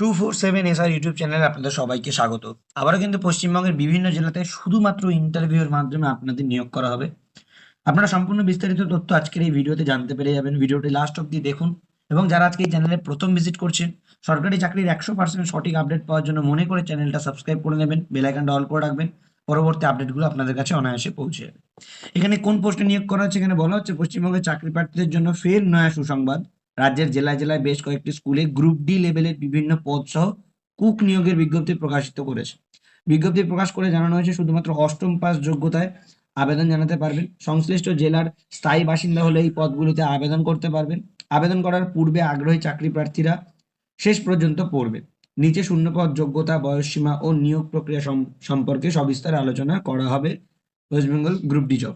Two four seven SR YouTube চ্যানেলে আপনাদের সবাইকে স্বাগত। আবারও কিন্তু পশ্চিমবঙ্গের বিভিন্ন জেলাতে শুধুমাত্র ইন্টারভিউর মাধ্যমে আপনাদের নিয়োগ করা হবে। আপনারা সম্পূর্ণ বিস্তারিত তথ্য আজকের এই ভিডিওতে জানতে পেরে যাবেন। ভিডিওটি লাস্ট অব্দি দেখুন এবং যারা আজকে এই চ্যানেলে প্রথম ভিজিট করছেন, সরকারি চাকরির একশো পার্সেন্ট সঠিক আপডেট পাওয়ার জন্য মনে করে চ্যানেলটা সাবস্ক্রাইব করে নেবেন বেল আইকনটা অল করে রাখবেন। পরবর্তী আপডেটগুলো আপনাদের কাছে অনায়াসে পৌঁছে যাবে। এখানে কোন পোস্টে নিয়োগ করা হচ্ছে? এখানে বলা হচ্ছে, পশ্চিমবঙ্গের চাকরি প্রার্থীদের জন্য ফের নয়া সুসংবাদ। রাজ্যের জেলায় জেলায় বেশ কয়েকটি স্কুলে গ্রুপ ডি লেভেলের বিভিন্ন পদ সহ কুক নিয়োগের বিজ্ঞপ্তি প্রকাশিত করেছে। বিজ্ঞপ্তি প্রকাশ করে জানানো হয়েছে, শুধুমাত্র অষ্টম পাস যোগ্যতায় আবেদন জানাতে পারবেন। সংশ্লিষ্ট জেলার স্থায়ী বাসিন্দা হলে এই পদগুলিতে আবেদন করতে পারবেন। আবেদন করার পূর্বে আগ্রহী চাকরি প্রার্থীরা শেষ পর্যন্ত পড়বে। নিচে শূন্যপদ যোগ্যতা, বয়সসীমা ও নিয়োগ প্রক্রিয়া সম- সম্পর্কে সবিস্তার আলোচনা করা হবে West Bengal group D job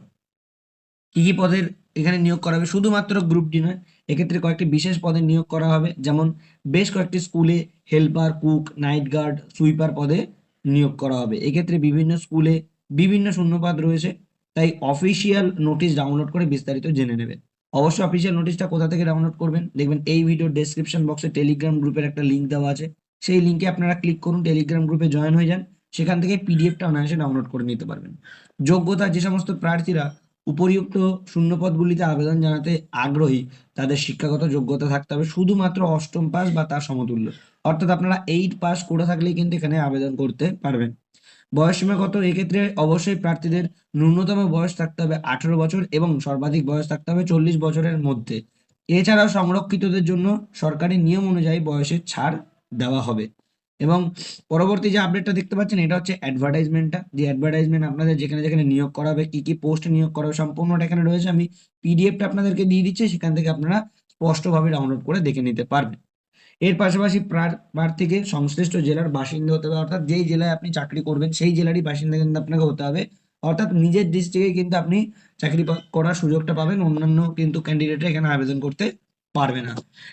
কি কি পদের এখানে নিয়োগ করা হবে? শুধুমাত্র গ্রুপ ডি নয় এক্ষেত্রে কয়েকটি বিশেষ পদে নিয়োগ করা হবে, যেমন বেশ কয়েকটি স্কুলে helper, cook, night guard, sweeper পদে নিয়োগ করা হবে। এক্ষেত্রে বিভিন্ন স্কুলে বিভিন্ন শূন্যপদ রয়েছে, তাই অফিসিয়াল নোটিশ ডাউনলোড করে বিস্তারিত জেনে নেবেন। অবশ্যই অফিসিয়াল নোটিশটা কোথা থেকে ডাউনলোড করবেন, দেখবেন এই ভিডিওর ডেসক্রিপশন বক্সে টেলিগ্রাম গ্রুপের একটা লিঙ্ক দেওয়া আছে। সেই লিঙ্কে আপনারা ক্লিক করুন টেলিগ্রাম গ্রুপে জয়েন হয়ে যান, সেখান থেকে পিডিএফটা অনায়াসে ডাউনলোড করে নিতে পারবেন। যোগ্যতা যে সমস্ত প্রার্থীরা উপরিউক্ত শূন্যপদগুলিতে আবেদন জানাতে আগ্রহী, তাদের শিক্ষাগত যোগ্যতা থাকতে হবে শুধুমাত্র অষ্টম পাস বা তার সমতুল্য। অর্থাৎ আপনারা এইট পাস করে থাকলেই কিন্তু এখানে আবেদন করতে পারবেন। বয়সসীমা কত? এক্ষেত্রে অবশ্যই প্রার্থীদের ন্যূনতম বয়স থাকতে হবে আঠারো বছর এবং সর্বাধিক বয়স থাকতে হবে চল্লিশ বছরের মধ্যে। এছাড়াও সংরক্ষিতদের জন্য সরকারি নিয়ম অনুযায়ী বয়সের ছাড় দেওয়া হবে। এবং পরবর্তী যে আপডেটটা দেখতে পাচ্ছেন, এটা হচ্ছে অ্যাডভার্টাইজমেন্টটা যে অ্যাডভার্টাইজমেন্ট আপনাদের যেখানে যেখানে নিয়োগ করা হবে কি কি পোস্ট নিয়োগ করা হবে সম্পূর্ণটা এখানে রয়েছে। আমি পিডিএফটা আপনাদেরকে দিয়ে দিচ্ছি, সেখান থেকে আপনারা স্পষ্টভাবে ডাউনলোড করে দেখে নিতে পারবেন। এর পাশাপাশি প্রার- প্রার্থীকে সংশ্লিষ্ট জেলার বাসিন্দা হতে হবে, অর্থাৎ যেই জেলায় আপনি চাকরি করবেন, সেই জেলারই বাসিন্দা কিন্তু আপনাকে হতে হবে। অর্থাৎ নিজের ডিস্ট্রিক্টে কিন্তু আপনি চাকরি করার সুযোগটা পাবেন, অন্যান্য কিন্তু ক্যান্ডিডেটরা এখানে আবেদন করতে পারবে না।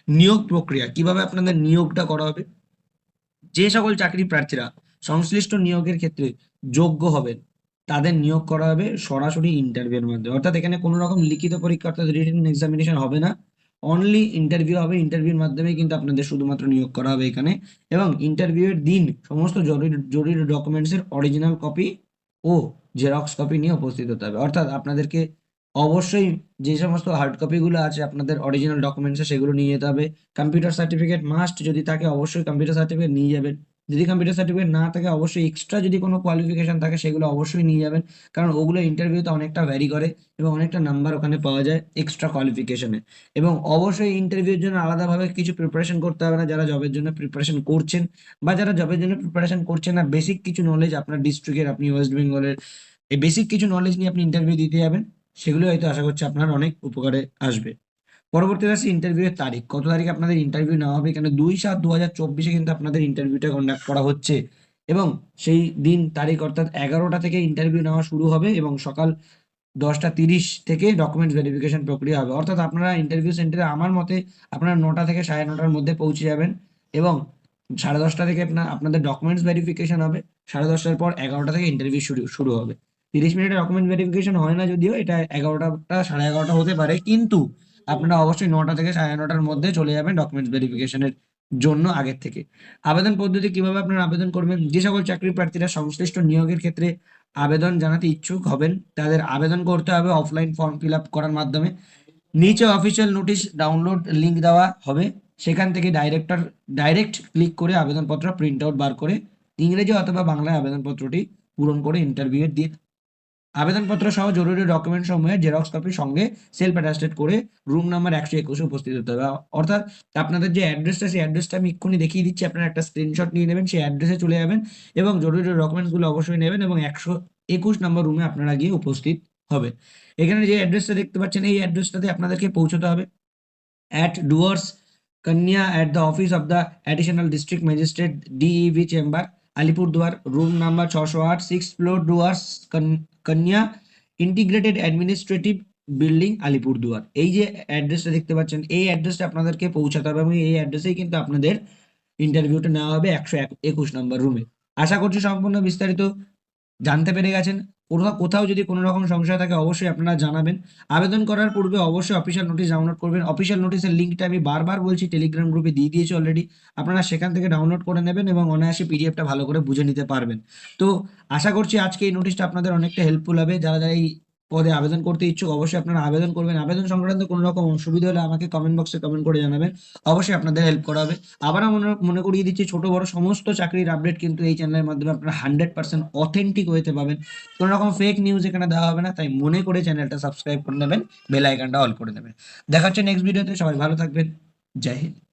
নিয়োগ প্রক্রিয়া, কীভাবে আপনাদের নিয়োগটা করা হবে যে সকল চাকরি প্রার্থীরা সংশ্লিষ্ট নিয়োগের ক্ষেত্রে যোগ্য হবেন, তাদের নিয়োগ করা হবে সরাসরি ইন্টারভিউর মাধ্যমে। অর্থাৎ এখানে কোনো রকম লিখিত পরীক্ষা অর্থাৎ রিটেন এক্সামিনেশন হবে না। অনলি ইন্টারভিউ হবে ইন্টারভিউর মাধ্যমে কিন্তু আপনাদের শুধুমাত্র নিয়োগ করা হবে এখানে। এবং ইন্টারভিউয়ের দিন সমস্ত জরুরি জরুরি ডকুমেন্টসের অরিজিনাল কপি ও জেরক্স কপি নিয়ে উপস্থিত হতে হবে। অর্থাৎ আপনাদেরকে অবশ্যই যে সমস্ত হার্ড কপিগুলো আছে, আপনাদের অরিজিনাল ডকুমেন্টসে সেগুলো নিয়ে যেতে হবে। কম্পিউটার সার্টিফিকেট মাস্ট যদি থাকে, অবশ্যই কম্পিউটার সার্টিফিকেট নিয়ে যাবেন। যদি কম্পিউটার সার্টিফিকেট না থাকে, অবশ্যই এক্সট্রা যদি কোনো কোয়ালিফিকেশন থাকে, সেগুলো অবশ্যই নিয়ে যাবেন। কারণ ওগুলো ইন্টারভিউতে অনেকটা ভ্যারি করে এবং অনেকটা নাম্বার ওখানে পাওয়া যায় এক্সট্রা কোয়ালিফিকেশনে এবং অবশ্যই ইন্টারভিউর জন্য আলাদাভাবে কিছু প্রিপারেশন করতে হবে না, যারা জবের জন্য প্রিপারেশন করছেন বা যারা জবের জন্য প্রিপারেশন করছেন না বেসিক কিছু নলেজ আপনার ডিস্ট্রিক্টের আপনি ওয়েস্ট বেঙ্গলের এই বেসিক কিছু নলেজ নিয়ে আপনি ইন্টারভিউ দিতে যাবেন। সেগুলো হয়তো আশা করছি আপনার অনেক উপকারে আসবে। পরবর্তীতে আসি ইন্টারভিউ এর তারিখ। কত তারিখে আপনাদের ইন্টারভিউ নেওয়া হবে? এখানে দুই সাত দু হাজার চব্বিশে কিন্তু আপনাদের ইন্টারভিউটা কন্ডাক্ট করা হচ্ছে। এবং সেই দিন তারিখ অর্থাৎ এগারোটা থেকে ইন্টারভিউ নেওয়া শুরু হবে এবং সকাল দশটা তিরিশ থেকে ডকুমেন্টস ভেরিফিকেশন প্রক্রিয়া হবে। অর্থাৎ আপনারা ইন্টারভিউ সেন্টারে আমার মতে আপনারা নটা থেকে সাড়ে নটার মধ্যে পৌঁছে যাবেন এবং সাড়ে দশটা থেকে আপনার, আপনাদের ডকুমেন্টস ভেরিফিকেশন হবে। সাড়ে দশটার পর এগারোটা থেকে ইন্টারভিউ শুরু শুরু হবে। তিরিশ মিনিটের ডকুমেন্ট ভেরিফিকেশন হয় না যদিও, এটা এগারোটা সাড়ে এগারোটা হতে পারে। কিন্তু আপনারা অবশ্যই নটা থেকে সাড়ে নটার মধ্যে চলে যাবেন ডকুমেন্টস ভেরিফিকেশনের জন্য আগের থেকে। আবেদন পদ্ধতি কীভাবে আপনারা আবেদন করবেন? যে সকল চাকরি প্রার্থীরা সংশ্লিষ্ট নিয়োগের ক্ষেত্রে আবেদন জানাতে ইচ্ছুক হবেন, তাদের আবেদন করতে হবে অফলাইন ফর্ম ফিল করার মাধ্যমে। নিচে অফিসিয়াল নোটিশ ডাউনলোড লিঙ্ক দেওয়া হবে। সেখান থেকে ডাইরেক্টর ডাইরেক্ট ক্লিক করে আবেদনপত্র প্রিন্ট আউট বার করে ইংরেজি অথবা বাংলায় আবেদনপত্রটি পূরণ করে ইন্টারভিউ দিন আবেদনপত্র সহ জরুরি ডকুমেন্ট সমূহের জেরক্স কপি সঙ্গে সেলফ অ্যাটাস্টেড করে রুম নাম্বার একশো একুশে উপস্থিত হতে হবে। অর্থাৎ আপনাদের যে অ্যাড্রেসটা, সেই অ্যাড্রেসটা আমি এক্ষুনি দেখিয়ে দিচ্ছি। আপনারা একটা স্ক্রিনশট নিয়ে নেবেন, সেই অ্যাড্রেসে চলে যাবেন এবং জরুরি ডকুমেন্টসগুলো অবশ্যই নেবেন এবং একশো একুশ নম্বর রুমে আপনারা গিয়ে উপস্থিত হবে। এখানে যে অ্যাড্রেসটা দেখতে পাচ্ছেন, এই অ্যাড্রেসটাতে আপনাদেরকে পৌঁছতে হবে। At Dooars Kanya at the office of the additional district magistrate DEV chamber Alipurduar room number ছশো আট সিক্স ফ্লোর ডুয়ার্স কন্যা ইন্টিগ্রেটেড অ্যাডমিনিস্ট্রেটিভ বিল্ডিং আলিপুরদুয়ার এই যে অ্যাড্রেসটা দেখতে পাচ্ছেন, এই অ্যাড্রেসটা আপনাদেরকে পৌঁছাতে হবে এবং এই অ্যাড্রেসেই কিন্তু আপনাদের ইন্টারভিউটা নেওয়া হবে একশো একুশ নম্বর রুমে আশা করছি সম্পূর্ণ বিস্তারিত জানতে পেরে গেছেন। কোথাও কোথাও যদি কোনো রকম সংশয় থাকে, অবশ্যই আপনারা জানাবেন। আবেদন করার পূর্বে অবশ্যই অফিসিয়াল নোটিশ ডাউনলোড করবেন। অফিসিয়াল নোটিশের লিঙ্কটা আমি বারবার বলছি টেলিগ্রাম গ্রুপে দিয়ে দিয়েছি অলরেডি আপনারা সেখান থেকে ডাউনলোড করে নেবেন এবং অনায়াসে পিডিএফটা ভালো করে বুঝে নিতে পারবেন। তো আশা করছি আজকে এই নোটিশটা আপনাদের অনেকটা হেল্পফুল হবে। যারা যারা এই পদে আবেদন করতে ইচ্ছুক, অবশ্যই আপনারা আবেদন করবেন। আবেদন সংক্রান্ত কোনো রকম অসুবিধা হলে আমাকে কমেন্ট বক্সে কমেন্ট করে জানাবেন। অবশ্যই আপনাদের হেল্প করা হবে। আবারও মনে মনে করিয়ে দিচ্ছি, ছোট, বড় সমস্ত চাকরির আপডেট কিন্তু এই চ্যানেলের মাধ্যমে আপনারা হান্ড্রেড পার্সেন্ট অথেন্টিক ওয়েতে পাবেন। কোনো রকম ফেক নিউজ এখানে দেওয়া হবে না, তাই মনে করে চ্যানেলটা সাবস্ক্রাইব করে নেবেন বেল অল করে নেবেন। দেখা হচ্ছে নেক্সট ভিডিওতে সবাই ভালো থাকবেন। জয় হিন্দ।